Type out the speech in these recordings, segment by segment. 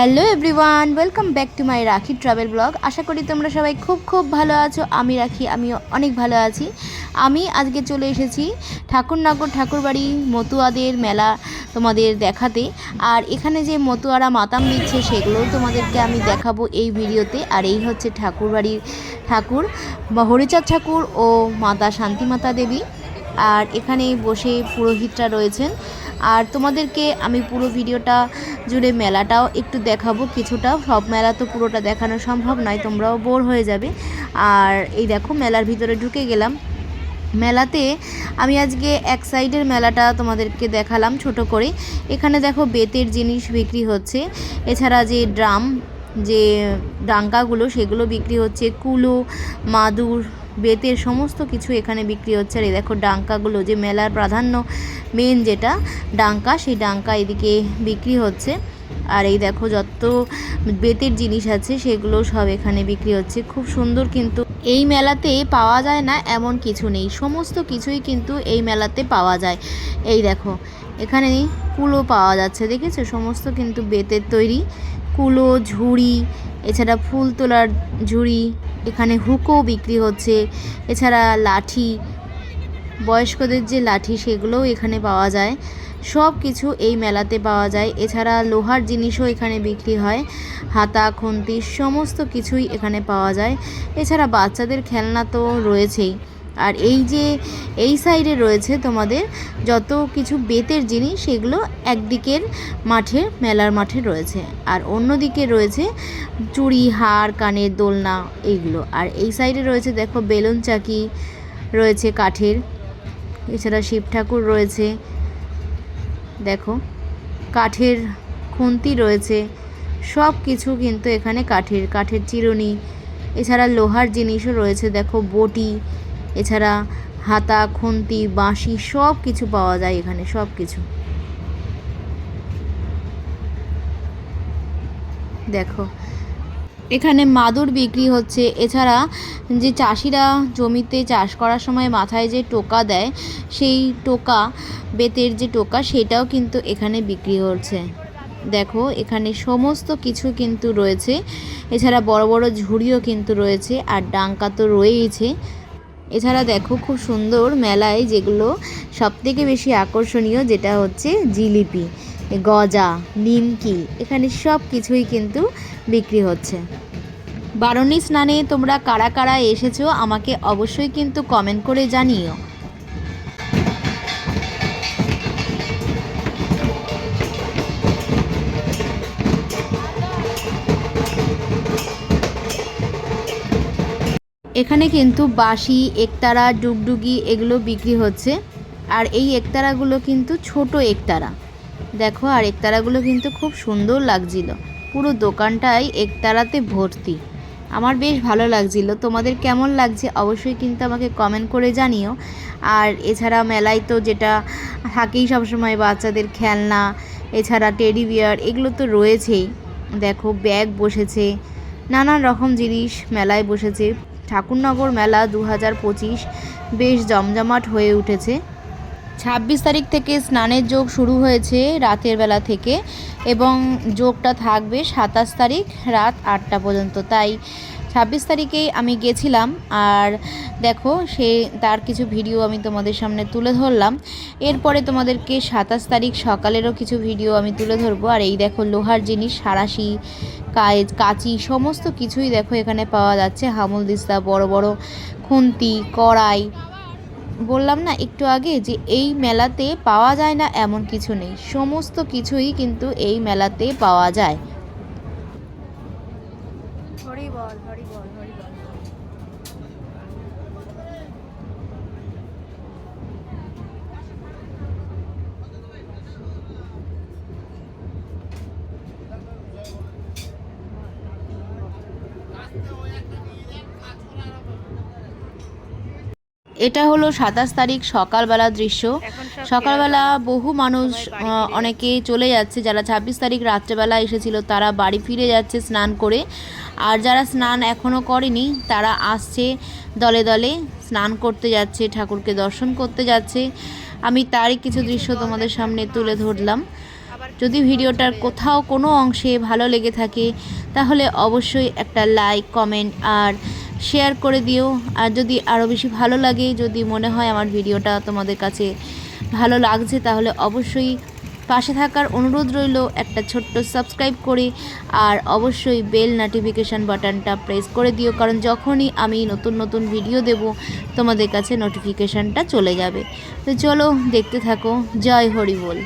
Hello everyone, welcome back to my Rakhi travel vlog. আশা করি তোমরা সবাই খুব খুব ভালো আছো, আমি রাখি, আমিও অনেক ভালো আছি। আমি আজকে চলে এসেছি ঠাকুরনগর ঠাকুরবাড়ি মতুয়াদের মেলা তোমাদের দেখাতে। আর এখানে যে মতুয়ারা মাতাম দিচ্ছে সেগুলোও তোমাদেরকে আমি দেখাবো এই ভিডিওতে। আর এই হচ্ছে ঠাকুরবাড়ির ঠাকুর হরিচাঁদ ঠাকুর ও মাতা শান্তিমাতা দেবী। আর এখানে বসে পুরোহিতরা রয়েছেন। আর তোমাদেরকে আমি পুরো ভিডিওটা জুড়ে মেলাটাও একটু দেখাবো কিছুটা। সব মেলা তো পুরোটা দেখানো সম্ভব নয়, তোমরাও বোর হয়ে যাবে। আর এই দেখো, মেলার ভিতরে ঢুকে গেলাম। মেলাতে আমি আজকে এক সাইডের মেলাটা তোমাদেরকে দেখালাম ছোট করে। এখানে দেখো বেতের জিনিস বিক্রি হচ্ছে। এছাড়া যে ড্রাম, যে ডাঙ্কাগুলো সেগুলো বিক্রি হচ্ছে। কুলো, মাদুর বেতের সমস্ত কিছু এখানে বিক্রি হচ্ছে। আর এই দেখো ডাঙ্কাগুলো, যে মেলার প্রাধান্য মেন যেটা, ডাঙ্কা, সেই ডাঙ্কা এদিকে বিক্রি হচ্ছে। আর এই দেখো যত বেতের জিনিস আছে, সেগুলো সব এখানে বিক্রি হচ্ছে। খুব সুন্দর কিন্তু এই মেলাতে পাওয়া যায় না এমন কিছু নেই। সমস্ত কিছুই কিন্তু এই মেলাতে পাওয়া যায়। এই দেখো, এখানে কুলো পাওয়া যাচ্ছে, দেখেছ? সমস্ত কিন্তু বেতের তৈরি। কুলো, ঝুড়ি, এছাড়া ফুল তোলার ঝুড়ি এখানে হুকো বিক্রি হচ্ছে। এছাড়া লাঠি, বয়স্কদের যে লাঠি, সেগুলোও এখানে পাওয়া যায়। সব কিছু এই মেলাতে পাওয়া যায়। এছাড়া লোহার জিনিসও এখানে বিক্রি হয়। হাতা, খুন্তি, সমস্ত কিছুই এখানে পাওয়া যায়। এছাড়া বাচ্চাদের খেলনা তো রয়েছেই। আর এই যে, এই সাইডে রয়েছে তোমাদের যত কিছু বেতের জিনিস, সেগুলো একদিকের মাঠে, মেলার মাঠে রয়েছে। আর অন্যদিকে রয়েছে চুড়ি, হার, কানের দোলনা, এইগুলো। আর এই সাইডে রয়েছে, দেখো, বেলুন চাকি রয়েছে কাঠের। এছাড়া শিব ঠাকুর রয়েছে। দেখো, কাঠের খুন্তি রয়েছে। সব কিছু কিন্তু এখানে কাঠের কাঠের চিরুনি। এছাড়া লোহার জিনিসও রয়েছে, দেখো, বটি। এছাড়া হাতা, খুন্তি, বাঁশি সব কিছু পাওয়া যায় এখানে, সব কিছু। দেখো, এখানে মাদুর বিক্রি হচ্ছে। এছাড়া যে চাষিরা জমিতে চাষ করার সময় মাথায় যে টোকা দেয়, সেই টোকা, বেতের যে টোকা, সেটাও কিন্তু এখানে বিক্রি হচ্ছে। দেখো, এখানে সমস্ত কিছু কিন্তু রয়েছে। এছাড়া বড় বড় ঝুড়িও কিন্তু রয়েছে, আর ডাঙ্কা তো রয়েইছে। এছাড়া দেখো খুব সুন্দর মেলায় যেগুলো সবথেকে বেশি আকর্ষণীয় যেটা হচ্ছে জিলিপি, গজা, নিমকি, এখানে সব কিছুই কিন্তু বিক্রি হচ্ছে। বারণী স্নানে তোমরা কারা কারা এসেছ আমাকে অবশ্যই কিন্তু কমেন্ট করে জানিও। এখানে কিন্তু বাঁশি, একতারা, ডুগডুগি এগুলো বিক্রি হচ্ছে। আর এই একতারাগুলো কিন্তু ছোট একতারা। দেখো, আর একতারাগুলো কিন্তু খুব সুন্দর লাগছিল। পুরো দোকানটাই একতারাতে ভর্তি। আমার বেশ ভালো লাগছিল। তোমাদের কেমন লাগছে অবশ্যই কিন্তু আমাকে কমেন্ট করে জানিও। আর এছাড়া মেলায় তো যেটা থাকেই সবসময় বাচ্চাদের খেলনা, এছাড়া টেডি বিয়ার এগুলো তো রয়েছেই। দেখো ব্যাগ বসেছে, নানান রকম জিনিস মেলায় বসেছে। ঠাকুরনগর মেলা দু হাজার পঁচিশ বেশ জমজমাট হয়ে উঠেছে। ছাব্বিশ তারিখ থেকে স্নানের যোগ শুরু হয়েছে রাতের বেলা থেকে এবং যোগটা থাকবে সাতাশ তারিখ রাত আটটা পর্যন্ত। তাই ছাব্বিশ তারিখেই আমি গেছিলাম আর দেখো সে তার কিছু ভিডিও আমি তোমাদের সামনে তুলে ধরলাম। এরপরে তোমাদেরকে সাতাশ তারিখ সকালেরও কিছু ভিডিও আমি তুলে ধরবো। আর এই দেখো লোহার জিনিস, সারাশি কাজ কাঁচি, সমস্ত কিছুই দেখো এখানে পাওয়া যাচ্ছে। হামুল দিস্তা, বড় বড় খুন্তি, কড়াই। বললাম না একটু আগে যে এই মেলাতে পাওয়া যায় না এমন কিছু নেই। সমস্ত কিছুই কিন্তু এই মেলাতে পাওয়া যায় হরি বল হরি বল হরি বল এটা হলো সাতাশ তারিখ সকালবেলা দৃশ্য। সকালবেলা বহু মানুষ অনেকে চলে যাচ্ছে। যারা ছাব্বিশ তারিখ রাত্রেবেলা এসেছিল তারা বাড়ি ফিরে যাচ্ছে স্নান করে। আর যারা স্নান এখনও করেনি তারা আসছে দলে দলে স্নান করতে যাচ্ছে ঠাকুরকে দর্শন করতে যাচ্ছে। আমি তারই কিছু দৃশ্য তোমাদের সামনে তুলে ধরলাম। যদি ভিডিওটার কোথাও কোনো অংশে ভালো লেগে থাকে তাহলে অবশ্যই একটা লাইক কমেন্ট আর শেয়ার করে দিও। আর যদি আরও বেশি ভালো লাগে, যদি মনে হয় আমার ভিডিওটা তোমাদের কাছে ভালো লাগছে, তাহলে অবশ্যই পাশে থাকার অনুরোধ রইল একটা ছোট্ট সাবস্ক্রাইব করে, আর অবশ্যই বেল নোটিফিকেশান বাটনটা প্রেস করে দিও, কারণ যখনই আমি নতুন নতুন ভিডিও দেব, তোমাদের কাছে নোটিফিকেশানটা চলে যাবে। তো চলো দেখতে থাকো। জয় হরি বল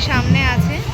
সামনে আছে।